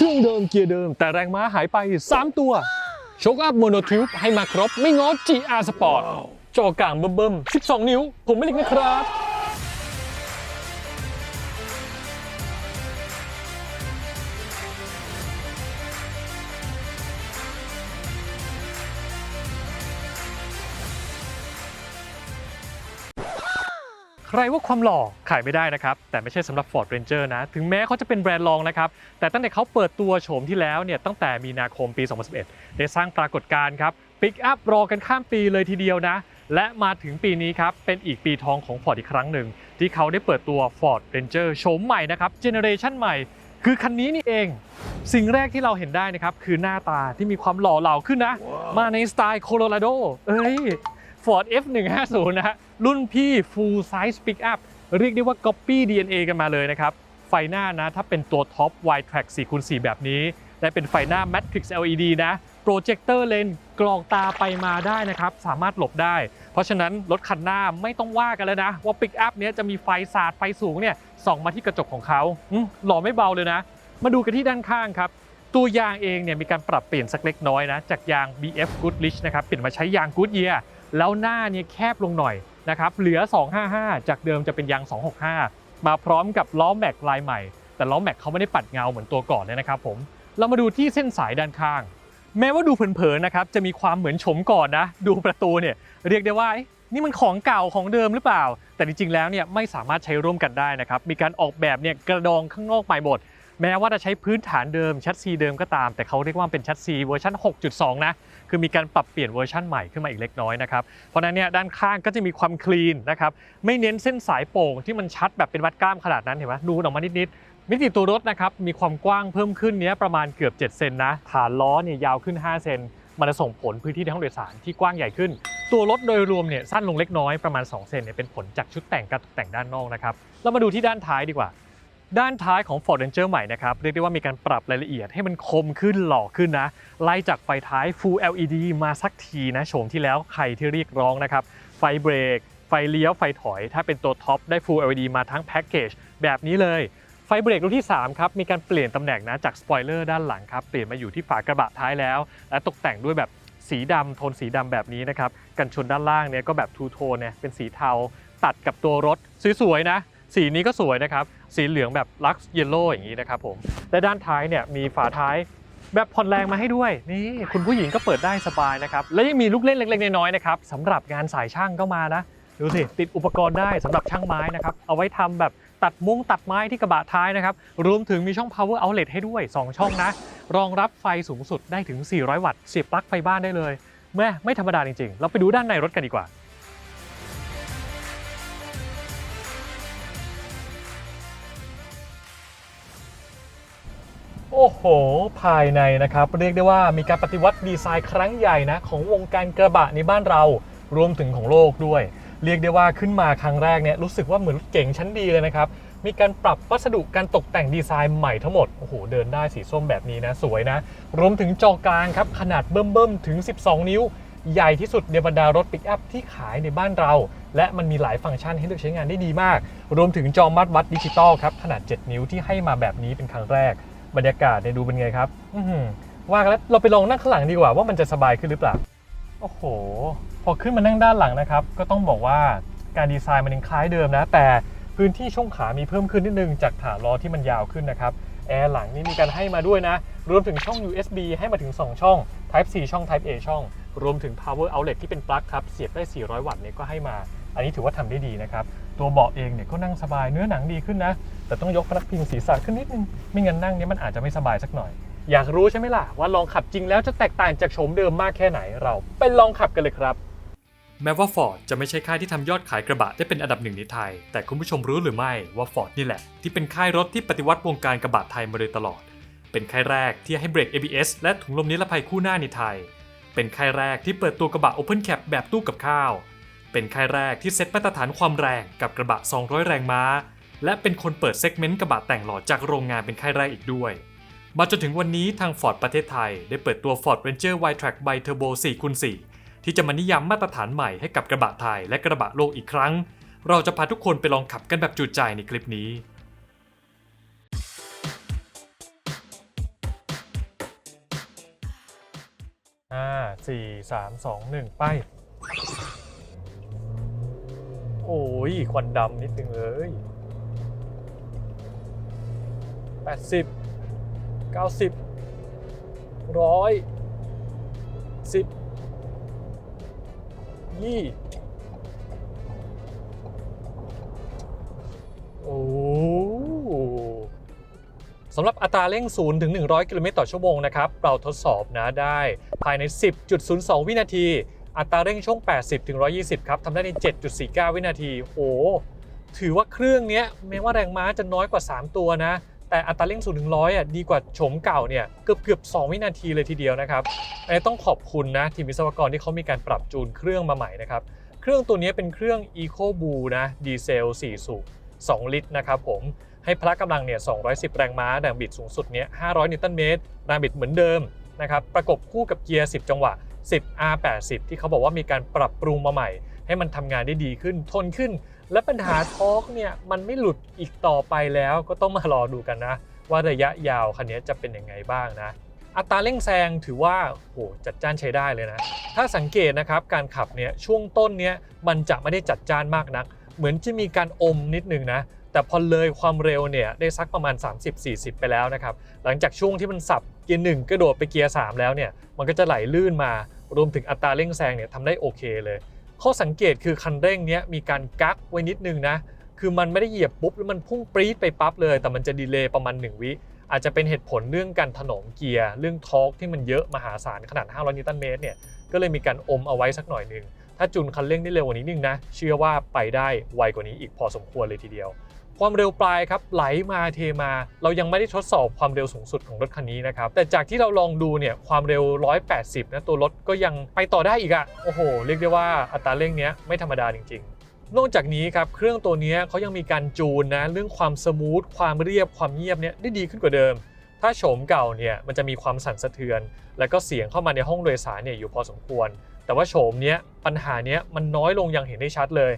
เครื่องเดิมเกียร์เดิมแต่แรงม้าหายไป 3 ตัวโชคอัพโมโนทิวให้มาครบ ไม่ง้อ GR Sport จอกลางเบิ่มๆ 12 นิ้ว ผมไม่เล็กนะครับ ใครว่าความหล่อขายไม่ได้นะครับ แต่ไม่ใช่สำหรับ Ford Ranger นะ ถึงแม้เขาจะเป็นแบรนด์รองนะครับ แต่ตั้งแต่เขาเปิดตัวโฉมที่แล้วเนี่ยตั้งแต่มีนาคมปี 2011 ได้สร้างปรากฏการณ์ครับปิกอัพรอกันข้ามปีเลยทีเดียวนะ และมาถึงปีนี้ครับ เป็นอีกปีทองของ Ford อีกครั้งหนึ่ง ที่เขาได้เปิดตัว Ford Ranger โฉมใหม่นะครับเจเนอเรชันใหม่ คือคันนี้นี่เอง สิ่งแรกที่เราเห็นได้นะครับคือหน้าตาที่มีความหล่อเหลาขึ้นนะมาในสไตล์โคโลราโดเอ้ย Ford F150 นะฮะ รุ่นพี่ Full Size Pickup เรียกได้ว่า Copy DNA กันมาเลยนะครับ ไฟหน้านะ ถ้าเป็นตัวท็อป Wide Track 4x4 แบบนี้ และเป็นไฟหน้า Matrix LED นะโปรเจคเตอร์เลนกรองตาไปมาได้นะครับ สามารถหลบได้ เพราะฉะนั้นรถคันหน้าไม่ต้องว่ากันแล้วนะ ว่าปิกอัพเนี้ยจะมีไฟสาดไฟสูงเนี่ยส่องมาที่กระจกของเขาหล่อไม่เบาเลยนะ มาดูกันที่ด้านข้างครับ ตัวยางเองเนี่ยมีการปรับเปลี่ยนสักเล็กน้อยนะ จากยาง BF Goodrich นะครับเปลี่ยนมาใช้ยาง Goodyear แล้วหน้าเนี่ยแคบลงหน่อย นะครับเหลือ 255 จากเดิมจะเป็นยาง 265 มาพร้อมกับล้อแม็กลายใหม่ แต่ล้อแม็กเขาไม่ได้ปัดเงาเหมือนตัวก่อนเลยนะครับผมเรามาดูที่เส้นสายด้านข้าง แม้ว่าดูเผินๆนะครับจะมีความเหมือนโฉมก่อนนะ ดูประตูเนี่ยเรียกได้ว่านี่มันของเก่าของเดิมหรือเปล่า แต่จริงๆแล้วเนี่ยไม่สามารถใช้ร่วมกันได้นะครับมีการออกแบบเนี่ยกระดองข้างนอกใหม่หมดแม้ว่าจะใช้พื้นฐานเดิมชัดซีเดิมก็ตาม แต่เขาเรียกว่าเป็นชัดซีเวอร์ชัน6.2 นะ คือมีการปรับเปลี่ยนเวอร์ชันใหม่ขึ้นมาอีกเล็กน้อยนะครับ เพราะฉะนั้นเนี่ยด้านข้างก็จะมีความคลีนนะครับไม่เน้นเส้นสายโป่งที่มันชัดแบบเป็นวัดกล้ามขนาดนั้นเห็นไหมนูนออกมานิดๆมิติตัวรถนะครับมีความกว้างเพิ่มขึ้นเนี้ยประมาณเกือบ7เซนนะฐานล้อเนี่ยยาวขึ้น 5 เซนมันจะส่งผลพื้นที่ในห้องโดยสารที่กว้างใหญ่ขึ้น ตัวรถโดยรวมเนี่ยสั้นลงเล็กน้อยประมาณ 2 เซนเนี่ยเป็นผลจากชุดแต่งการตกแต่งด้านนอกนะครับเรามาดูที่ด้านท้ายดีกว่า ด้านท้ายของ Ford Ranger ใหม่นะครับ เรียกได้ว่ามีการปรับรายละเอียดให้มันคมขึ้นหล่อขึ้นนะ ไล่จากไฟท้าย Full LED มาสักทีนะโฉมที่แล้วใครที่เรียกร้องนะครับ ไฟเบรก ไฟเลี้ยว ไฟถอย ถ้าเป็นตัวท็อปได้ Full LED มาทั้งแพ็กเกจแบบนี้เลย ไฟเบรกรุ่นที่ 3 ครับ มีการเปลี่ยนตำแหน่งนะจากสปอยเลอร์ด้านหลังครับ เปลี่ยนมาอยู่ที่ฝากระบะท้ายแล้ว และตกแต่งด้วยแบบสีดำโทนสีดำแบบนี้นะครับ กันชนด้านล่างเนี่ยก็แบบทูโทนเนี่ยเป็นสีเทา ตัดกับตัวรถสวยๆนะ สีนี้ก็สวยนะครับ สีเหลืองแบบลักซ์เยลโล่อย่างนี้นะครับผมและด้านท้ายเนี่ยมีฝาท้ายแบบผ่อนแรงมาให้ด้วยนี่คุณผู้หญิงก็เปิดได้สบายนะครับและยังมีลูกเล่นเล็กๆน้อยๆนะครับสำหรับงานสายช่างก็มานะดูสิติดอุปกรณ์ได้สำหรับช่างไม้นะครับเอาไว้ทำแบบตัดมุ้งตัดไม้ที่กระบะท้ายนะครับรวมถึงมีช่อง power outlet ให้ด้วย 2 ช่องนะ รองรับไฟสูงสุดได้ถึง 400 วัตต์เสียบปลั๊กไฟบ้านได้เลยแม่ไม่ธรรมดาจริงๆ เราไปดูด้านในรถกันดีกว่า โอ้โห ภายในนะครับ เรียกได้ว่ามีการปฏิวัติดีไซน์ครั้งใหญ่นะของวงการกระบะในบ้านเรารวมถึงของโลกด้วย เรียกได้ว่าขึ้นมาครั้งแรกเนี่ยรู้สึกว่าเหมือนรถเก๋งชั้นดีเลยนะครับ มีการปรับวัสดุการตกแต่งดีไซน์ใหม่ทั้งหมด โอ้โห เดินได้สีส้มแบบนี้นะ สวยนะ รวมถึงจอกลางครับ ขนาดเบิ่มๆ ถึง 12 นิ้ว ใหญ่ที่สุดในบรรดารถปิกอัพที่ขายในบ้านเรา และมันมีหลายฟังก์ชันให้เลือกใช้งานได้ดีมาก รวมถึงจอมัดวัดดิจิตอลครับขนาด 7 นิ้วที่ให้มาแบบนี้เป็นครั้งแรก บรรยากาศเนี่ยดูเป็นไงครับ อืว่ากันแล้วเราไปลองนั่งข้างหลังดีกว่าว่ามันจะสบายขึ้นหรือเปล่า โอ้โห พอขึ้นมานั่งด้านหลังนะครับ ก็ต้องบอกว่าการดีไซน์มันยังคล้ายเดิมนะ แต่พื้นที่ช่วงขามีเพิ่มขึ้นนิดนึงจากฐานล้อที่มันยาวขึ้นนะครับแอร์หลังนี่มีการให้มาด้วยนะ รวมถึงช่อง USB ให้มาถึง 2 ช่อง Type C ช่อง Type A ช่อง รวมถึง Power Outlet ที่เป็นปลั๊กครับ เสียบได้ 400 วัตต์เนี่ยก็ให้มา อันนี้ถือว่าทำได้ดีนะครับ ตัวเบาะเองเนี่ยก็นั่งสบายเนื้อหนังดีขึ้นนะ แต่ต้องยกพนักพิงศีรษะขึ้นนิดนึง ไม่งั้นนั่งเนี่ยมันอาจจะไม่สบายสักหน่อย อยากรู้ใช่ไหมล่ะว่าลองขับจริงแล้วจะแตกต่างจากโฉมเดิมมากแค่ไหนเราไปลองขับกันเลยครับ แม้ว่า Ford จะไม่ใช่ค่ายที่ทำยอดขายกระบะได้เป็นอันดับหนึ่งในไทย แต่คุณผู้ชมรู้หรือไม่ว่า Ford นี่แหละ ที่เป็นค่ายรถที่ปฏิวัติวงการกระบะไทยมาโดยตลอด เป็นค่ายแรกที่ให้เบรก ABS และถุงลมนิรภัยคู่หน้าในไทย เป็นค่ายแรกที่เปิดตัวกระบะ Open Cap แบบตู้กับข้าว เป็นค่ายแรกที่เซตมาตรฐานความแรงกับกระบะ 200 แรงม้า และเป็นคนเปิดเซกเมนต์กระบะแต่งหล่อจากโรงงานเป็นค่ายแรกอีกด้วย มาจนถึงวันนี้ทาง Ford ประเทศไทย ได้เปิดตัว Ford Ranger w i t r a c k Bi Turbo 4x4 ที่จะมานิยามมาตรฐานใหม่ให้กับกระบะไทยและกระบะโลกอีกครั้ง เราจะพาทุกคนไปลองขับกันแบบจุใจในคลิปนี้ห้าสี่สามสองหนึ่งไป โอ้ยควันดำนิดนึงเลยแปดสิบเก้าสิบร้อยสิบยี่โอ้สำหรับอัตราเร่ง 0 ถึง 100 กิโลเมตรต่อชั่วโมงนะครับ เราทดสอบนะได้ภายใน 10.02 วินาที อัตราเร่งช่วง 80 ถึง 120 ครับทำได้ใน 7.49 วินาทีโอ้ถือว่าเครื่องนี้แม้ว่าแรงม้าจะน้อยกว่า 3 ตัวนะ แต่อัตราเร่ง0ถึง100อะดีกว่าโฉมเก่าเนี่ยเกือบเกือบ2วินาทีเลยทีเดียวนะครับอันนี้ต้องขอบคุณนะทีมวิศวกรที่เขามีการปรับจูนเครื่องมาใหม่นะครับ เครื่องตัวนี้เป็นเครื่อง Eco b o o นะดีเซล 4 สูบ 2 ลิตรนะครับผมให้พละกำลังเนี่ย 210 แรงม้า แรงบิดสูงสุดเนี่ย 500 นิวตันเมตร แรงบิดเหมือนเดิมนะครับ ประกบคู่กับเกียร์ 10 จังหวะ 10 R80 ที่เขาบอกว่ามีการปรับปรุงมาใหม่ ให้มันทำงานได้ดีขึ้นทนขึ้น และปัญหาทอร์กเนี่ยมันไม่หลุดอีกต่อไปแล้วก็ต้องมารอดูกันนะ ว่าระยะยาวคันนี้จะเป็นยังไงบ้างนะอัตราเร่งแซงถือว่าโหจัดจ้านใช้ได้เลยนะ ถ้าสังเกตนะครับการขับเนี่ยช่วงต้นเนี้ยมันจะไม่ได้จัดจ้านมากนัก เหมือนจะมีการอมนิดนึงนะ แต่พอเลยความเร็วเนี่ยได้สักประมาณ 30-40 ไปแล้วนะครับ หลังจากช่วงที่มันสับ กียร์หนึ่งกระโดดไปเกียร์3แล้วเนี่ยมันก็จะไหลลื่นมารวมถึงอัตราเร่งแซงเนี่ยทำได้โอเคเลย ข้อสังเกตคือคันเร่งเนี้ยมีการกักไว้นิดนึงนะคือมันไม่ได้เหยียบปุ๊บแล้วมันพุ่งปรี๊ดไปปั๊บเลย แต่มันจะดีเลย์ประมาณ 1 วิอาจจะเป็นเหตุผลเรื่องการถนอมเกียร์เรื่องทอร์กที่มันเยอะมหาศาลขนาด 500 นิวตันเมตรเนี่ยก็เลยมีการอมเอาไว้สักหน่อยหนึ่งถ้าจูนคันเร่งได้เร็วกว่านี้นึงนะเชื่อว่าไปได้ไวกว่านี้อีกพอสมควรเลยทีเดียว ความเร็วปลายครับไหลมาเทมา เรายังไม่ได้ทดสอบความเร็วสูงสุดของรถคันนี้นะครับ แต่จากที่เราลองดูเนี่ยความเร็ว 180 นะตัวรถก็ยังไปต่อได้อีกอะโอ้โห เรียกได้ว่าอัตราเร่งเนี้ยไม่ธรรมดาจริง ๆนอกจากนี้ครับเครื่องตัวเนี้ยเขายังมีการจูนนะเรื่องความสมูทความเรียบความเงียบเนี่ยได้ดีขึ้นกว่าเดิม ถ้าโฉมเก่าเนี่ยมันจะมีความสั่นสะเทือน แล้วก็เสียงเข้ามาในห้องโดยสารเนี่ยอยู่พอสมควร แต่ว่าโฉมเนี้ยปัญหาเนี้ยมันน้อยลงอย่างเห็นได้ชัดเลย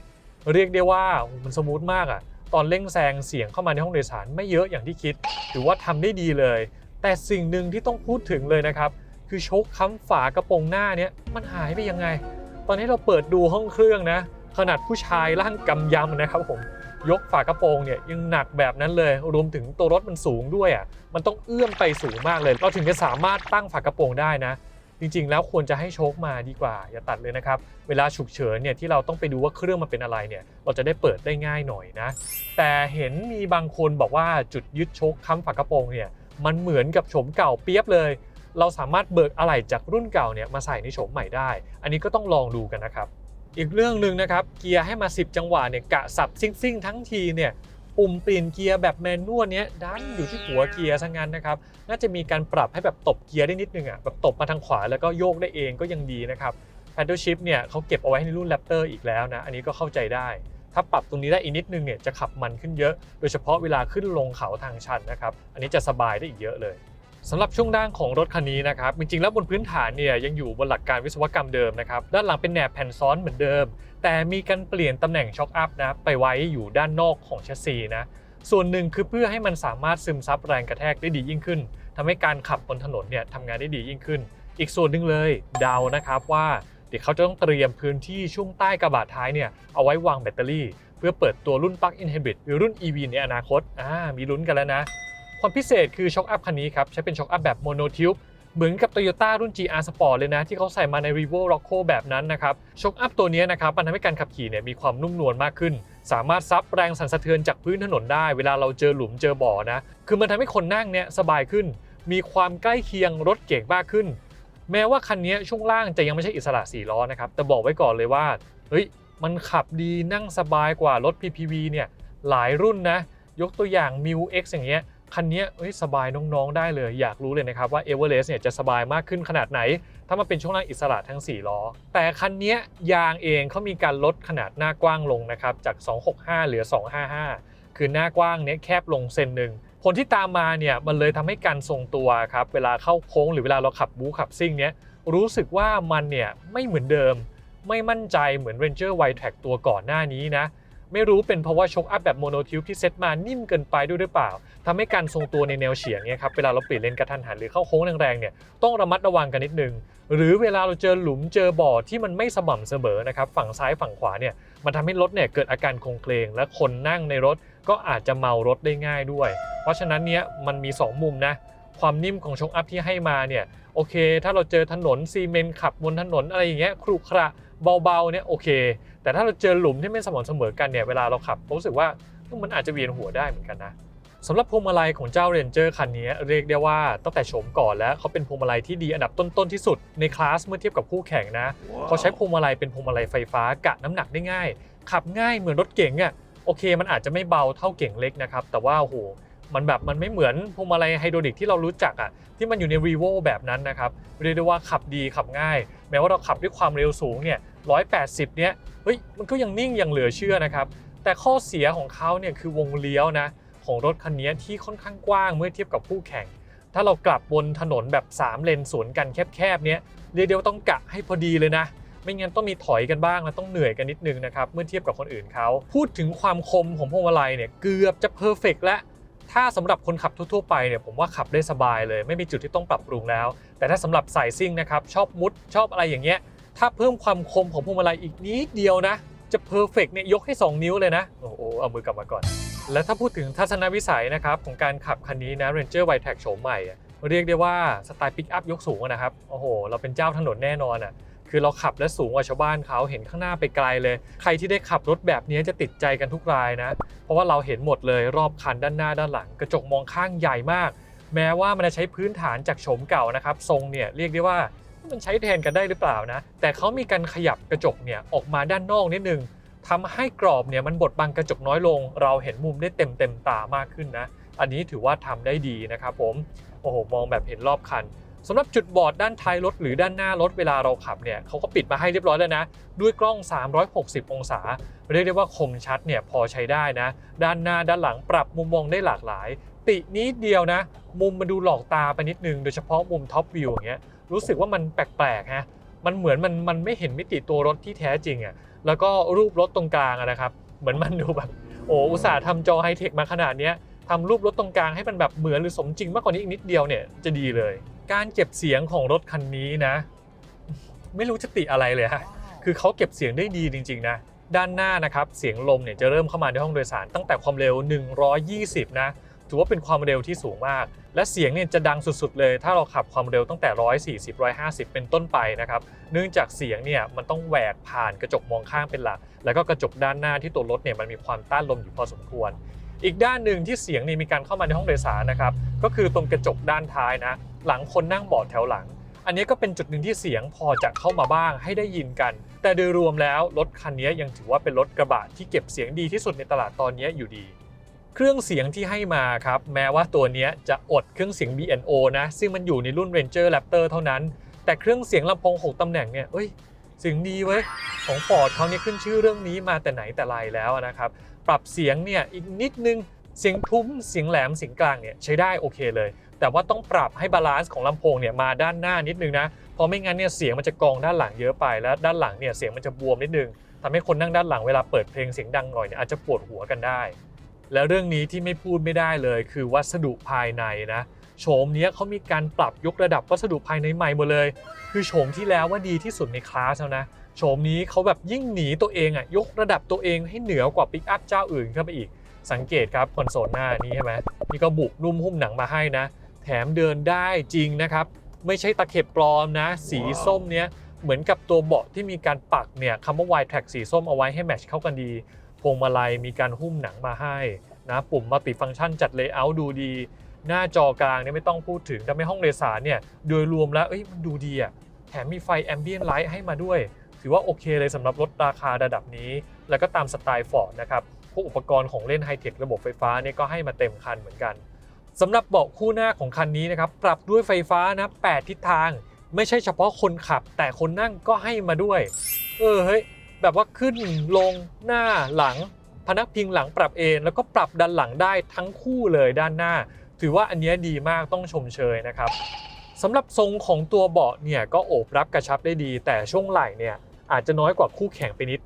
เรียกได้ว่ามันสมูทมากอะ ตอนเร่งแซงเสียงเข้ามาในห้องโดยสารไม่เยอะอย่างที่คิด ถือว่าทำได้ดีเลย แต่สิ่งหนึ่งที่ต้องพูดถึงเลยนะครับ คือโชคค้ำฝากระโปรงหน้าเนี้ยมันหายไปยังไง ตอนนี้เราเปิดดูห้องเครื่องนะ ขนาดผู้ชายร่างกำยำนะครับผมยกฝากระโปรงเนี่ยยังหนักแบบนั้นเลย รวมถึงตัวรถมันสูงด้วยอะมันต้องเอื้อมไปสูงมากเลย เราถึงจะสามารถตั้งฝากระโปรงได้นะ จริงๆ แล้วควรจะให้โชคมาดีกว่า อย่าตัดเลยนะครับ เวลาฉุกเฉินเนี่ยที่เราต้องไปดูว่าเครื่องมันเป็นอะไรเนี่ยเราจะได้เปิดได้ง่ายหน่อยนะ แต่เห็นมีบางคนบอกว่าจุดยึดโชคค้ำฝากระโปรงเนี่ยมันเหมือนกับโฉมเก่าเปียบเลย เราสามารถเบิกอะไหล่จากรุ่นเก่าเนี่ยมาใส่ในโฉมใหม่ได้ อันนี้ก็ต้องลองดูกันนะครับอีกเรื่องหนึ่งนะครับเกียร์ให้มา 10 จังหวะเนี่ยกะสับซิ่งซิ่งๆทั้งทีเนี่ย ปุ่มเปลี่ยนเกียร์แบบแมนนวลเนี้ยดันอยู่ที่หัวเกียร์ซะงั้นนะครับ น่าจะมีการปรับให้แบบตบเกียร์ได้นิดนึงอะแบบตบมาทางขวาแล้วก็โยกได้เองก็ยังดีนะครับแพดเดิลชิพเนี่ยเขาเก็บเอาไว้ในรุ่นแรปเตอร์อีกแล้วนะ อันนี้ก็เข้าใจได้ ถ้าปรับตรงนี้ได้อีกนิดนึงเนี่ยจะขับมันขึ้นเยอะ โดยเฉพาะเวลาขึ้นลงเขาทางชันนะครับ อันนี้จะสบายได้อีกเยอะเลย สำหรับช่วงล่างของรถคันนี้นะครับจริงๆแล้วบนพื้นฐานเนี่ยยังอยู่บนหลักการวิศวกรรมเดิมนะครับด้านหลังเป็นแหนบแผ่นซ้อนเหมือนเดิม แต่มีการเปลี่ยนตำแหน่งช็อคอัพนะไปไว้อยู่ด้านนอกของแชสซีนะส่วนหนึ่งคือเพื่อให้มันสามารถซึมซับแรงกระแทกได้ดียิ่งขึ้นทำให้การขับบนถนนเนี่ยทำงานได้ดียิ่งขึ้น อีกส่วนหนึ่งเลยเดานะครับว่าเดี๋ยวเขาจะต้องเตรียมพื้นที่ช่วงใต้กระบะท้ายเนี่ยเอาไว้วางแบตเตอรี่ เพื่อเปิดตัวรุ่น Plug-in Hybrid หรือรุ่น EV ในอนาคตอ่ามีลุ้นกันแล้วนะ ความพิเศษคือช็อคอัพคันนี้ครับ ใช้เป็นช็อคอัพแบบโมโนทิวบเหมือนกับ Toyota รุ่น GR Sport เลยนะ ที่เขาใส่มาใน Revo Rocco แบบนั้นนะครับช็อคอัพตัวนี้นะครับมันทำให้การขับขี่เนี่ยมีความนุ่มนวลมากขึ้น สามารถซับแรงสั่นสะเทือนจากพื้นถนนได้ เวลาเราเจอหลุมเจอบ่อนะคือมันทำให้คนนั่งเนี่ยสบายขึ้น มีความใกล้เคียงรถเก่งมากขึ้น แม้ว่าคันนี้ช่วงล่างจะยังไม่ใช่อิสระ4ล้อนะครับแต่บอกไว้ก่อนเลยว่าเฮ้ยมันขับดีนั่งสบายกว่ารถ PPV เนี่ยหลายรุ่นนะยกตัวอย่าง m i w X อย่างเงี้ย คันนี้เอ้ยสบายน้องๆได้เลย อยากรู้เลยนะครับว่า Everest เนี่ยจะสบายมากขึ้นขนาดไหน ถ้ามันเป็นช่วงล่างอิสระทั้ง 4 ล้อ แต่คันนี้ยางเองเขามีการลดขนาดหน้ากว้างลงนะครับจาก 265 เหลือ 255 คือหน้ากว้างเนี้ยแคบลงเซนหนึ่งผลที่ตามมาเนี่ยมันเลยทำให้การทรงตัวครับเวลาเข้าโค้งหรือเวลาเราขับบู๊ขับซิ่งเนี้ยรู้สึกว่ามันเนี่ยไม่เหมือนเดิม ไม่มั่นใจเหมือน Ranger w i t e t r a c ตัวก่อนหน้านี้นะ ไม่รู้เป็นเพราะว่าช็อคอัพแบบโมโนทิวที่เซตมานิ่มเกินไปด้วยหรือเปล่าทำให้การทรงตัวในแนวเฉียงเนี่ยครับเวลาเราเปลี่ยนเลนกระทันหันหรือเข้าโค้งแรงๆเนี่ยต้องระมัดระวังกันนิดนึง หรือเวลาเราเจอหลุมเจอบ่อที่มันไม่สม่ำเสมอนะครับฝั่งซ้ายฝั่งขวาเนี่ยมันทำให้รถเนี่ยเกิดอาการคงเคลงและคนนั่งในรถก็อาจจะเมารถได้ง่ายด้วย เพราะฉะนั้นเนี่ยมันมี 2 มุมนะความนิ่มของช็อคอัพที่ให้มาเนี่ยโอเค ถ้าเราเจอถนนซีเมนต์ขับบนถนนอะไรอย่างเงี้ยครุขระ เบาๆเนี่ยโอเค แต่ถ้าเราเจอหลุมที่ไม่สม่ำเสมอกันเนี่ยเวลาเราขับผมรู้สึกว่ามันอาจจะเวียนหัวได้เหมือนกันนะสำหรับพวงมาลัยของเจ้าเรนเจอร์คันนี้เรียกได้ว่าตั้งแต่โฉมก่อนแล้วเขาเป็นพวงมาลัยที่ดีอันดับต้นๆที่สุดในคลาสเมื่อเทียบกับคู่แข่งนะเขาใช้พวงมาลัยเป็นพวงมาลัยไฟฟ้ากะน้ำหนักได้ง่าย ขับง่ายเหมือนรถเก๋งอะโอเค มันอาจจะไม่เบาเท่าเก๋งเล็กนะครับ แต่ว่าโอ้โหมันแบบมันไม่เหมือนพวงมาลัยไฮดรอลิกที่เรารู้จักอะที่มันอยู่ใน r e v o แบบนั้นนะครับเรียกได้ว่าขับดีขับง่าย แม้ว่าเราขับด้วยความเร็วสูงเนี่ย 180 เนี่ยเฮ้ยมันก็ยังนิ่งยังเหลือเชื่อนะครับ แต่ข้อเสียของเขาเนี่ยคือวงเลี้ยวนะของรถคันนี้ที่ค่อนข้างกว้างเมื่อเทียบกับคู่แข่ง ถ้าเรากลับบนถนนแบบ 3 เลนสวนกันแคบๆเนี้ยเรียกได้ว่าต้องกะให้พอดีเลยนะไม่งั้นต้องมีถอยกันบ้างและต้องเหนื่อยกันนิดนึงนะครับเมื่อเทียบกับคนอื่นเขา พูดถึงความคมของพวงมาลัยเนี่ยเกือบจะเพอร์เฟกและถ้าสำหรับคนขับทั่วๆไปเนี่ยผมว่าขับได้สบายเลย ไม่มีจุดที่ต้องปรับปรุงแล้ว แต่ถ้าสำหรับสายซิ่งนะครับชอบมุดชอบอะไรอย่างเงี้ย ถ้าเพิ่มความคมของพวงมาลัยอีกนิดเดียวนะ จะเพอร์เฟกเนี่ยยกให้ 2 นิ้วเลยนะ โอ้โหเอามือกลับมาก่อน และถ้าพูดถึงทัศนวิสัยนะครับ ของการขับคันนี้นะ Ranger w i t e c โฉมใหม่ เรียกได้ว่าสไตล์ปิกอัพยกสูงนะครับ โอ้โห เราเป็นเจ้าถนนแน่นอนอะคือเราขับและสูงกว่าชาวบ้านเขาเห็นข้างหน้าไปไกลเลย ใครที่ได้ขับรถแบบนี้จะติดใจกันทุกรายนะ เพราะว่าเราเห็นหมดเลยรอบคันด้านหน้าด้านหลัง กระจกมองข้างใหญ่มาก แม้ว่ามันจะใช้พื้นฐานจากโฉมเก่านะครับทรงเนี่ยเรียกได้ว่า มันใช้แทนกันได้หรือเปล่านะ แต่เขามีการขยับกระจกเนี่ยออกมาด้านนอกนิดนึงทำให้กรอบเนี่ยมันบดบังกระจกน้อยลง เราเห็นมุมได้เต็มเต็มตามากขึ้นนะ อันนี้ถือว่าทำได้ดีนะครับผม โอ้โห มองแบบเห็นรอบคันสำหรับจุดบอดด้านท้ายรถหรือด้านหน้ารถเวลาเราขับเนี่ยเขาก็ปิดมาให้เรียบร้อยแล้วนะ ด้วยกล้อง 360 องศา เรียกได้ว่าคมชัดเนี่ยพอใช้ได้นะ ด้านหน้าด้านหลังปรับมุมมองได้หลากหลาย ตินิดเดียวนะ มุมมันดูหลอกตาไปนิดนึง โดยเฉพาะมุมท็อปวิวอย่างเงี้ย รู้สึกว่ามันแปลกๆฮะมันเหมือนมันมันไม่เห็นมิติตัวรถที่แท้จริงอะ่ะแล้วก็รูปรถตรงกลางอะนะครับ เหมือนมันดูแบบโอ้อุตส่าห์ทำจอไฮเทคมาขนาดเนี้ยทำรูปรถตรงกลางให้มันแบบเหมือนหรือสมจริงมากกว่านี้อีกนิดเดียวเนี่ยจะดีเลย การเก็บเสียงของรถคันนี้นะ ไม่รู้จะติอะไรเลยฮะคือเขาเก็บเสียงได้ดีจริง ๆ นะ ด้านหน้านะครับเสียงลมเนี่ยจะเริ่มเข้ามาในห้องโดยสารตั้งแต่ความเร็ว 120 นะ ถือว่าเป็นความเร็วที่สูงมาก และเสียงเนี่ยจะดังสุดๆเลย ถ้าเราขับความเร็วตั้งแต่ 140 150 เป็นต้นไปนะครับ เนื่องจากเสียงเนี่ยมันต้องแหวกผ่านกระจกมองข้างเป็นหลัก แล้วก็กระจกด้านหน้าที่ตัวรถเนี่ยมันมีความต้านลมอยู่พอสมควร อีกด้านหนึ่งที่เสียงเนี่ยมีการเข้ามาในห้องโดยสารนะครับ ก็คือตรงกระจกด้านท้ายนะ หลังคนนั่งเบาะแถวหลัง อันนี้ก็เป็นจุดหนึ่งที่เสียงพอจะเข้ามาบ้างให้ได้ยินกัน แต่โดยรวมแล้วรถคันนี้ยังถือว่าเป็นรถกระบะที่เก็บเสียงดีที่สุดในตลาดตอนนี้อยู่ดี เครื่องเสียงที่ให้มาครับ แม้ว่าตัวนี้จะอดเครื่องเสียง B&O นะ ซึ่งมันอยู่ในรุ่น Ranger Raptor เท่านั้น แต่เครื่องเสียงลำโพง6ตำแหน่งเนี่ยเอ้ยเสียงดีเว้ย ของ Ford เขาเนี่ยขึ้นชื่อเรื่องนี้มาแต่ไหนแต่ไรแล้วนะครับ ปรับเสียงเนี่ยอีกนิดนึงเสียงทุ้มเสียงแหลมเสียงกลางเนี่ยใช้ได้โอเคเลย แต่ว่าต้องปรับให้บาลานซ์ของลำโพงเนี่ยมาด้านหน้านิดนึงนะเพราะไม่งั้นเนี่ยเสียงมันจะกองด้านหลังเยอะไปแล้วด้านหลังเนี่ยเสียงมันจะบวมนิดนึงทำให้คนนั่งด้านหลังเวลาเปิดเพลงเสียงดังหน่อยเนี่ยอาจจะปวดหัวกันได้ แล้วเรื่องนี้ที่ไม่พูดไม่ได้เลยคือวัสดุภายในนะโฉมนี้เขามีการปรับยกระดับวัสดุภายในใหม่หมดเลย คือโฉมที่แล้วว่าดีที่สุดในคลาสแล้วนะโฉมนี้เขาแบบยิ่งหนีตัวเองอะยกระดับตัวเองให้เหนือกว่าปิกอัพเจ้าอื่นเข้าไปอีก สังเกตครับคอนโซลหน้านี้ใช่ไหมนี่ก็บุกนุ่มหุ้มหนังมาให้นะ แถมเดินได้จริงนะครับ ไม่ใช่ตะเข็บปลอมนะ สีส้มเนี้ยเหมือนกับตัวเบาะที่มีการปักเนี่ยคำว่า Y Track สีส้มเอาไว้ให้แมชเข้ากันดี พวงมาลัยมีการหุ้มหนังมาให้นะปุ่มมัลติฟังก์ชันจัดเลเยอร์ดูดี หน้าจอกลางเนี่ยไม่ต้องพูดถึงทำให้ห้องโดยสารเนี่ยโดยรวมแล้วเอ้ยมันดูดีอะแถมมีไฟแอมเบียนไลท์ให้มาด้วย ถือว่าโอเคเลยสำหรับรถราคาระดับนี้ แล้วก็ตามสไตล์ฟอร์ดนะครับพวกอุปกรณ์ของเล่นไฮเทคระบบไฟฟ้าเนี่ยก็ให้มาเต็มคันเหมือนกันสำหรับเบาะคู่หน้าของคันนี้นะครับปรับด้วยไฟฟ้านะ 8 ทิศทาง ไม่ใช่เฉพาะคนขับ แต่คนนั่งก็ให้มาด้วย เออเฮ้ย แบบว่าขึ้นลงหน้าหลัง พนักพิงหลังปรับเอนแล้วก็ปรับดันหลังได้ทั้งคู่เลยด้านหน้า ถือว่าอันนี้ดีมากต้องชมเชยนะครับสำหรับทรงของตัวเบาะเนี่ยก็โอบรับกระชับได้ดี แต่ช่วงไหล่เนี่ยอาจจะน้อยกว่าคู่แข่งไปนิด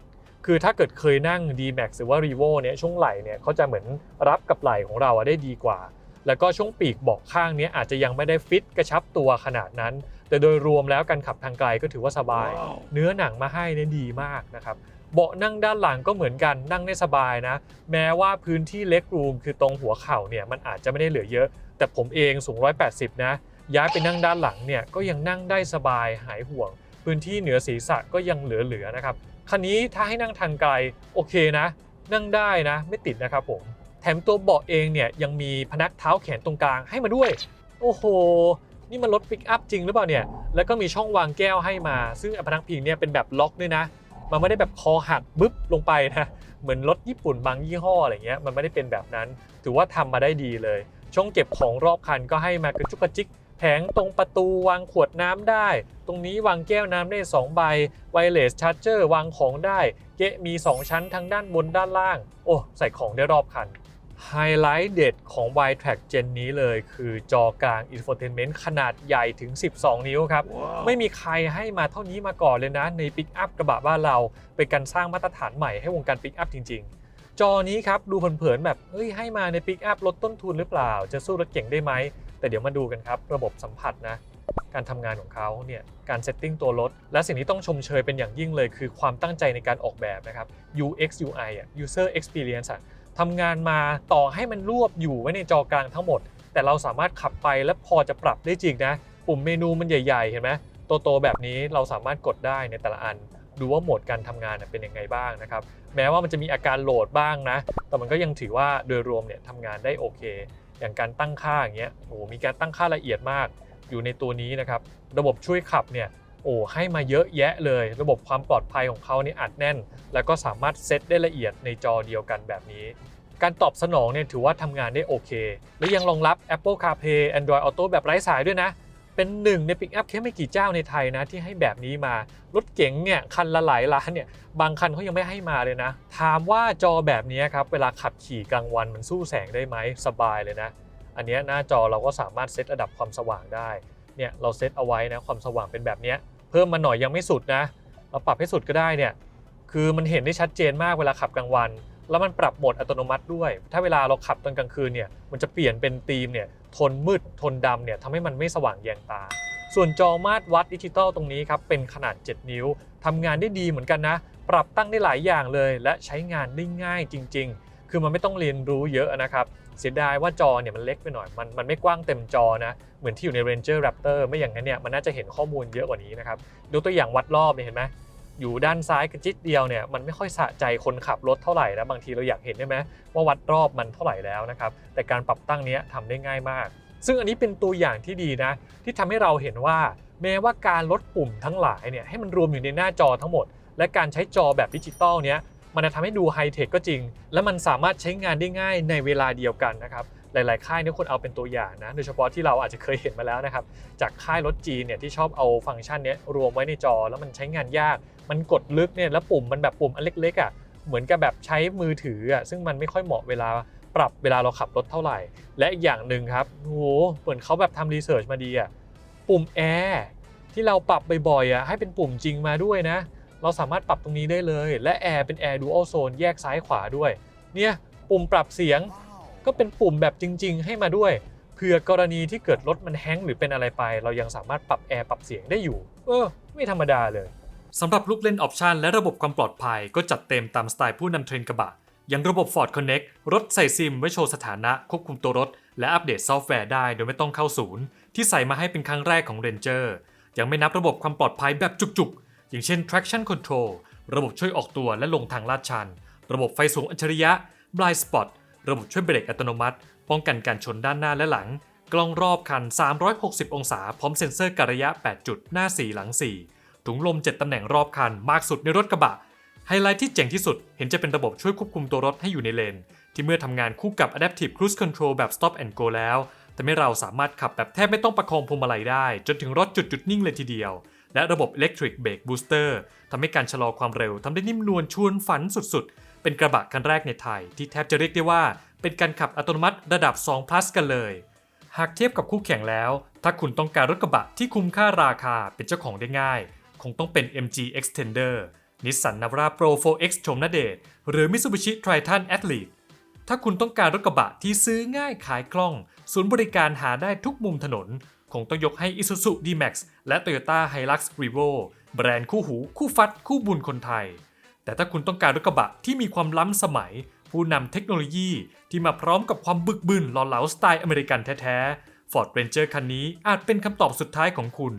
คือถ้าเกิดเคยนั่ง D-Max หรือว่า r e v o เนี่ยช่วงไหล่เนี่ยเขาจะเหมือนรับกับไหล่ของเราได้ดีกว่า แล้วก็ช่วงปีกเบาะข้างเนี้ยอาจจะยังไม่ได้ฟิตกระชับตัวขนาดนั้น แต่โดยรวมแล้วการขับทางไกลก็ถือว่าสบายเนื้อหนังมาให้เนี่ยดีมากนะครับเบาะนั่งด้านหลังก็เหมือนกันนั่งได้สบายนะ แม้ว่าพื้นที่เล็กรูมคือตรงหัวเข่าเนี่ยมันอาจจะไม่ได้เหลือเยอะ แต่ผมเองสูง 180 นะ ย้ายไปนั่งด้านหลังเนี่ยก็ยังนั่งได้สบายหายห่วง พื้นที่เหนือศีรษะก็ยังเหลือๆนะครับคันนี้ถ้าให้นั่งทางไกลโอเคนะ นั่งได้นะ ไม่ติดนะครับผมแถมตัวเบาะเองเนี่ยยังมีพนักเท้าแขนตรงกลางให้มาด้วย โอ้โห นี่มันรถปิกอัพจริงหรือเปล่าเนี่ย แล้วก็มีช่องวางแก้วให้มา ซึ่งพนักพิงเนี่ยเป็นแบบล็อกด้วยนะ มันไม่ได้แบบคอหักบึ๊บลงไปนะ เหมือนรถญี่ปุ่นบางยี่ห้ออะไรเงี้ย มันไม่ได้เป็นแบบนั้น ถือว่าทำมาได้ดีเลย ช่องเก็บของรอบคันก็ให้มากระจุกกระจิก แผงตรงประตูวางขวดน้ำได้ ตรงนี้วางแก้วน้ำได้2ใบ ไวเลสชาร์จเจอร์วางของได้ เกะมี 2 ชั้นทั้งด้านบนด้านล่าง โอ้ ใส่ของได้รอบคัน ไฮไลท์เด็ดของ y t r a c k Gen นี้เลยคือจอกลาง Infotainment ขนาดใหญ่ถึง 12 นิ้วครับไม่มีใครให้มาเท่านี้มาก่อนเลยนะ ในปิกอัพกระบะบ้านเรา เป็นการสร้างมาตรฐานใหม่ให้วงการปิกอัพจริง ๆ จอนี้ครับ ดูเผินๆแบบเฮ้ยให้มาในปิกอัพลดต้นทุนหรือเปล่า จะสู้รถเก่งได้ไหม แต่เดี๋ยวมาดูกันครับ ระบบสัมผัสนะการทำงานของเขาเนี่ยการเซตติ้งตัวรถ และสิ่งที่ต้องชมเชยเป็นอย่างยิ่งเลย คือความตั้งใจในการออกแบบนะครับ UX UI อะ User Experience อะ ทำงานมาต่อให้มันรวบอยู่ไว้ในจอกลางทั้งหมด แต่เราสามารถขับไปและพอจะปรับได้จริงนะ ปุ่มเมนูมันใหญ่ ๆ เห็นไหมโตๆแบบนี้เราสามารถกดได้ในแต่ละอัน ดูว่าโหมดการทำงานเป็นยังไงบ้างนะครับ แม้ว่ามันจะมีอาการโหลดบ้างนะ แต่มันก็ยังถือว่าโดยรวมเนี่ยทำงานได้โอเค อย่างการตั้งค่าอย่างเงี้ยโอ้โหมีการตั้งค่าละเอียดมาก อยู่ในตัวนี้นะครับ ระบบช่วยขับเนี่ย โอ้ให้มาเยอะแยะเลย ระบบความปลอดภัยของเขาเนี่ยอัดแน่น แล้วก็สามารถเซตได้ละเอียดในจอเดียวกันแบบนี้ การตอบสนองเนี่ยถือว่าทำงานได้โอเค และยังรองรับ Apple CarPlay Android Auto แบบไร้สายด้วยนะ เป็นหนึ่งในปิกอัพแค่ไม่กี่เจ้าในไทยนะที่ให้แบบนี้มา รถเก๋งเนี่ยคันละหลายล้านเนี่ยบางคันเขายังไม่ให้มาเลยนะ ถามว่าจอแบบนี้ครับเวลาขับขี่กลางวันมันสู้แสงได้ไหมสบายเลยนะ อันนี้หน้าจอเราก็สามารถเซตระดับความสว่างได้เนี่ยเราเซตเอาไว้นะความสว่างเป็นแบบนี้ เพิ่มมาหน่อยยังไม่สุดนะเราปรับให้สุดก็ได้เนี่ยคือมันเห็นได้ชัดเจนมากเวลาขับกลางวัน แล้วมันปรับโหมดอัตโนมัติด้วย ถ้าเวลาเราขับตอนกลางคืนเนี่ยมันจะเปลี่ยนเป็นธีมเนี่ยทนมืดทนดำเนี่ยทำให้มันไม่สว่างแยงตา ส่วนจอมาตรวัดดิจิตอลตรงนี้ครับเป็นขนาด 7 นิ้วทำงานได้ดีเหมือนกันนะ ปรับตั้งได้หลายอย่างเลย และใช้งานได้ง่ายจริง ๆ คือมันไม่ต้องเรียนรู้เยอะนะครับ เสียดายว่าจอเนี่ยมันเล็กไปหน่อย มันมันไม่กว้างเต็มจอนะ เหมือนที่อยู่ใน Ranger Raptor ไม่อย่างนั้นเนี่ยมันน่าจะเห็นข้อมูลเยอะกว่านี้นะครับดูตัวอย่างวัดรอบเนี่ยเห็นไหมอยู่ด้านซ้ายกระจิตเดียวเนี่ยมันไม่ค่อยสะใจคนขับรถเท่าไหร่นะบางทีเราอยากเห็นได้ไหมว่าวัดรอบมันเท่าไหร่แล้วนะครับแต่การปรับตั้งเนี้ยทำได้ง่ายมาก ซึ่งอันนี้เป็นตัวอย่างที่ดีนะ ที่ทำให้เราเห็นว่า แม้ว่าการลดปุ่มทั้งหลายเนี่ยให้มันรวมอยู่ในหน้าจอทั้งหมด และการใช้จอแบบดิจิตอลเนี้ย มันจะทำให้ดูไฮเทคก็จริง และมันสามารถใช้งานได้ง่ายในเวลาเดียวกันนะครับหลาย ๆ ค่ายเนี่ยควรเอาเป็นตัวอย่างนะ โดยเฉพาะที่เราอาจจะเคยเห็นมาแล้วนะครับ จากค่ายรถจีนเนี่ยที่ชอบเอาฟังก์ชันนี้รวมไว้ในจอ แล้วมันใช้งานยาก มันกดลึกเนี่ยแล้วปุ่มมันแบบปุ่มอันเล็ก ๆ อะ เหมือนกับแบบใช้มือถืออะ ซึ่งมันไม่ค่อยเหมาะเวลาปรับเวลาเราขับรถเท่าไหร่ และอีกอย่างหนึ่งครับโอ้โหเหมือนเขาแบบทำรีเสิร์ชมาดีอะ ปุ่มแอร์ที่เราปรับบ่อยๆอะให้เป็นปุ่มจริงมาด้วยนะ เราสามารถปรับตรงนี้ได้เลย และแอร์เป็นแอร์ดูอัลโซนแยกซ้ายขวาด้วย เนี่ยปุ่มปรับเสียงก็เป็นปุ่มแบบจริง ๆ ให้มาด้วยเผื่อกรณีที่เกิดรถมันแฮงหรือเป็นอะไรไป เรายังสามารถปรับแอร์ปรับเสียงได้อยู่ เออ ไม่ธรรมดาเลยสำหรับลูกเล่นออปชันและระบบความปลอดภัยก็จัดเต็มตามสไตล์ผู้นำเทรนกระบะ อย่างระบบ Ford Connect รถใส่ซิมไว้โชว์สถานะควบคุมตัวรถ และอัปเดตซอฟต์แวร์ได้โดยไม่ต้องเข้าศูนย์ ที่ใส่มาให้เป็นครั้งแรกของ Ranger ยังไม่นับระบบความปลอดภัยแบบจุกๆ อย่างเช่น traction control ระบบช่วยออกตัวและลงทางลาดชัน ระบบไฟสูงอัจฉริยะ blind spot ระบบช่วยเบรกอัตโนมัติ ป้องกันการชนด้านหน้าและหลัง กล้องรอบคัน 360 องศา พร้อมเซ็นเซอร์การระยะ 8 จุด หน้า 4 หลัง 4 ถุงลม 7 ตำแหน่งรอบคัน มากสุดในรถกระบะ ไฮไลท์ที่เจ๋งที่สุด เห็นจะเป็นระบบช่วยควบคุมตัวรถให้อยู่ในเลน ที่เมื่อทำงานคู่กับ Adaptive Cruise Control แบบ Stop and Go แล้วทำให้เราสามารถขับแบบแทบไม่ต้องประคองพวงมาลัยได้ จนถึงรถจุดจุดนิ่งเลยทีเดียว และระบบ Electric Brake Booster ทำให้การชะลอความเร็วทำได้นิ่มนวลชวนฝันสุดๆ เป็นกระบะคันแรกในไทย ที่แทบจะเรียกได้ว่า เป็นการขับอัตโนมัติระดับ 2 plus กันเลย หากเทียบกับคู่แข่งแล้ว ถ้าคุณต้องการรถกระบะที่คุ้มค่าราคาเป็นเจ้าของได้ง่าย คงต้องเป็น MG Extender นิสสันนาวาร่าโปร 4X ชมนาเดชหรือ Mitsubishi Triton Athlete ถ้าคุณต้องการรถกระบะที่ซื้อง่ายขายคล่อง ศูนย์บริการหาได้ทุกมุมถนน งต้องยกให้ Isuzu D-Max และ Toyota Hilux Revo แบรนด์คู่หู คู่ฟัด คู่บุญคนไทย แต่ถ้าคุณต้องการรถกระบะที่มีความล้ำสมัย ผู้นำเทคโนโลยีที่มาพร้อมกับความบึกบึนหล่อเหลาสไตล์อเมริกันแท้ๆ Ford Ranger คันนี้อาจเป็นคำตอบสุดท้ายของคุณ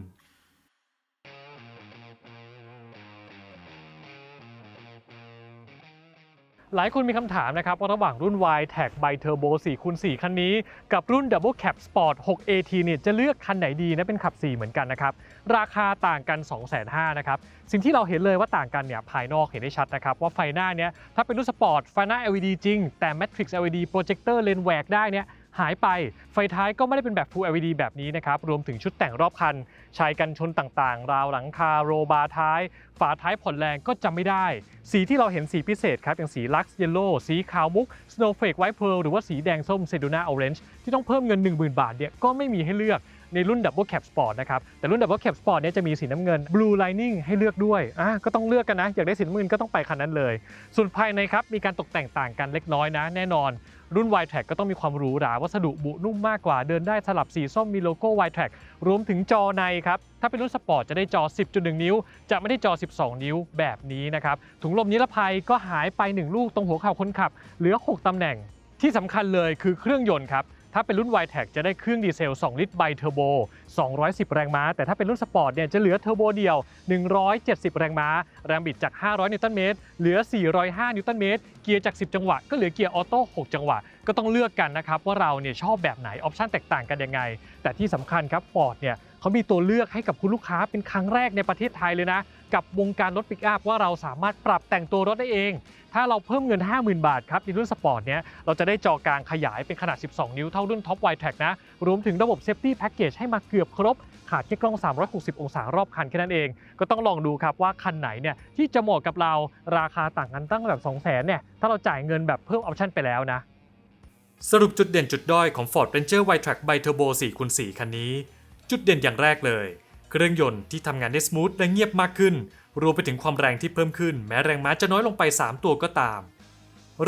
หลายคนมีคำถามนะครับว่าระหว่างรุ่น y t a g by Turbo 4คูณ4คันนี้ กับรุ่น Double Cab Sport 6 AT เนี่ยจะเลือกคันไหนดีนะเป็นขับ 4 เหมือนกันนะครับ ราคาต่างกัน 2,500นะครับ สิ่งที่เราเห็นเลยว่าต่างกันเนี่ยภายนอกเห็นได้ชัดนะครับ ว่าไฟหน้าเนี่ยถ้าเป็นรุ่นสปอร์ตไฟหน้า LED จริง แต่ Matrix LED Projector เลนแหวกได้เนี่ย หายไป ไฟท้ายก็ไม่ได้เป็นแบบ Full LED แบบนี้นะครับรวมถึงชุดแต่งรอบคันชายกันชนต่างๆ ราวหลังคาโรบาร์ท้าย ฝาท้ายผ่อนแรงก็จำไม่ได้ สีที่เราเห็นสีพิเศษครับ อย่างสีลักซ์เยลโล่สีขาวมุก Snowflake White Pearl หรือว่าสีแดงส้มเซดูน่าออเรนจ์ที่ต้องเพิ่มเงิน 10,000 บาทเนี่ยก็ไม่มีให้เลือกในรุ่น Double Cab Sport นะครับ แต่รุ่น Double Cab Sport เนี่ยจะมีสีน้ำเงิน Blue Lining ให้เลือกด้วยอะก็ต้องเลือกกันนะ อยากได้สีน้ำเงินก็ต้องไปคันนั้นเลย ส่วนภายในครับ มีการตกแต่งต่างกันเล็กน้อยนะ แน่นอน รุ่น y t r a c ก็ต้องมีความหรูหราวัสดุบุนุ่มมากกว่าเดินได้สลับสีส้มมีโลโก้ y t r a c รวมถึงจอในครับ ถ้าเป็นรุ่นสปอร์ตจะได้จอ 10.1 นิ้ว จะไม่ได้จอ 12 นิ้วแบบนี้นะครับถุงลมนิรภัยก็หายไป 1 ลูกตรงหัวเข่าคนขับ เหลือ 6ตำแหน่งที่สำคัญเลยคือเครื่องยนต์ครับ ถ้าเป็นรุ่น y t e c จะได้เครื่องดีเซล 2 ลิตรไบเทอร์โบ 210 แรงม้า แต่ถ้าเป็นรุ่นสปอร์ตเนี่ยจะเหลือเทอร์โบเดียว 170 แรงม้า แรงบิดจาก 500 นิวตันเมตร เหลือ 405 นิวตันเมตร เกียร์จาก 10 จังหวะ ก็เหลือเกียร์ออโต้ 6 จังหวะ ก็ต้องเลือกกันนะครับว่าเราเนี่ยชอบแบบไหน ออปชันแตกต่างกันยังไง แต่ที่สำคัญครับ Ford เนี่ยเขามีตัวเลือกให้กับคุณลูกค้าเป็นครั้งแรกในประเทศไทยเลยนะ กับวงการรถปิกอัพว่าเราสามารถปรับแต่งตัวรถได้เอง ถ้าเราเพิ่มเงิน 50,000 บาทครับในรุ่นสปอร์ตเนี้ยเราจะได้จอกลางขยายเป็นขนาด 12 นิ้วเท่ารุ่นท็อปไว t ท a c นะ รวมถึงระบบ Safety Package ให้มาเกือบครบ ขาดแค่กล้อง 360 องศารอบคันแค่นั้นเอง ก็ต้องลองดูครับว่าคันไหนเนี่ยที่จะเหมาะกับเราราคาต่างกันตั้งแบบ 200,000เนี่ยถ้าเราจ่ายเงินแบบเพิ่มออปชั่นไปแล้วนะสรุปจุดเด่นจุดด้อยของ Ford Ranger w i t r a c by Turbo 4คูณ4คันนี้ จุดเด่นอย่างแรกเลย เครื่องยนต์ที่ทำงานได้สมูทและเงียบมากขึ้น รวมไปถึงความแรงที่เพิ่มขึ้น แม้แรงม้าจะน้อยลงไป 3 ตัวก็ตาม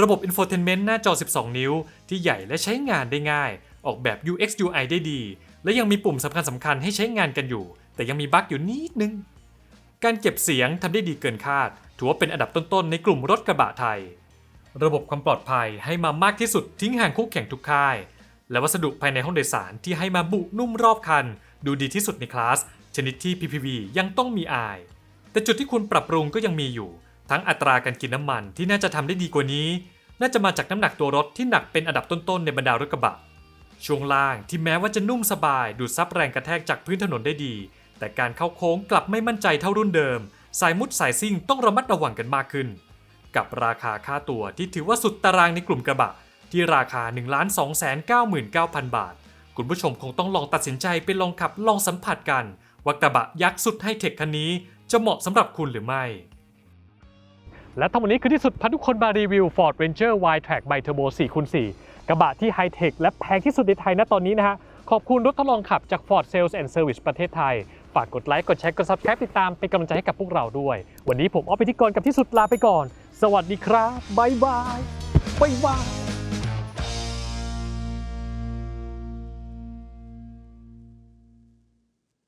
ระบบ Infotainment หน้าจอ 12 นิ้ว ที่ใหญ่และใช้งานได้ง่าย ออกแบบ UX UI ได้ดี และยังมีปุ่มสำคัญสำคัญให้ใช้งานกันอยู่ แต่ยังมีบั๊กอยู่นิดนึง การเก็บเสียงทำได้ดีเกินคาด ถือว่าเป็นอันดับต้นๆในกลุ่มรถกระบะไทย ระบบความปลอดภัยให้มามากที่สุดทิ้งห่างคู่แข่งทุกค่าย และวัสดุภายในห้องโดยสารที่ให้มาบุนุ่มรอบคัน ดูดีที่สุดในคลาส นิดที่ PPV ยังต้องมีอาย แต่จุดที่ควรปรับปรุงก็ยังมีอยู่ ทั้งอัตราการกินน้ำมันที่น่าจะทำได้ดีกว่านี้ น่าจะมาจากน้ำหนักตัวรถที่หนักเป็นอันดับต้นๆในบรรดารถกระบะ ช่วงล่างที่แม้ว่าจะนุ่มสบายดูดซับแรงกระแทกจากพื้นถนนได้ดี แต่การเข้าโค้งกลับไม่มั่นใจเท่ารุ่นเดิม สายมุดสายซิ่งต้องระมัดระวังกันมากขึ้น กับราคาค่าตัวที่ถือว่าสุดตารางในกลุ่มกระบะ ที่ราคา 1 2 9 9 9 0 0 บาท คุณผู้ชมคงต้องลองตัดสินใจไปลองขับลองสัมผัสกัน ว่ากระบะยักษ์สุดไฮเทคคันนี้จะเหมาะสำหรับคุณหรือไม่ และทั้งหมดนี้คือที่สุดพาทุกคนมารีวิว Ford Ranger y t r a c by Turbo 4x4 กระบะที่ไฮเทคและแพงที่สุดในไทยณตอนนี้นะฮะ ขอบคุณรถทดลองขับจาก Ford Sales and Service ประเทศไทย ฝากกดไลค์ กดแชร์ กด Subscribe ติดตามเป็นกำลังใจให้กับพวกเราด้วย วันนี้ผมออฟพิธีกรกับที่สุดลาไปก่อน สวัสดีครับบ๊ายบายบ๊ายบาย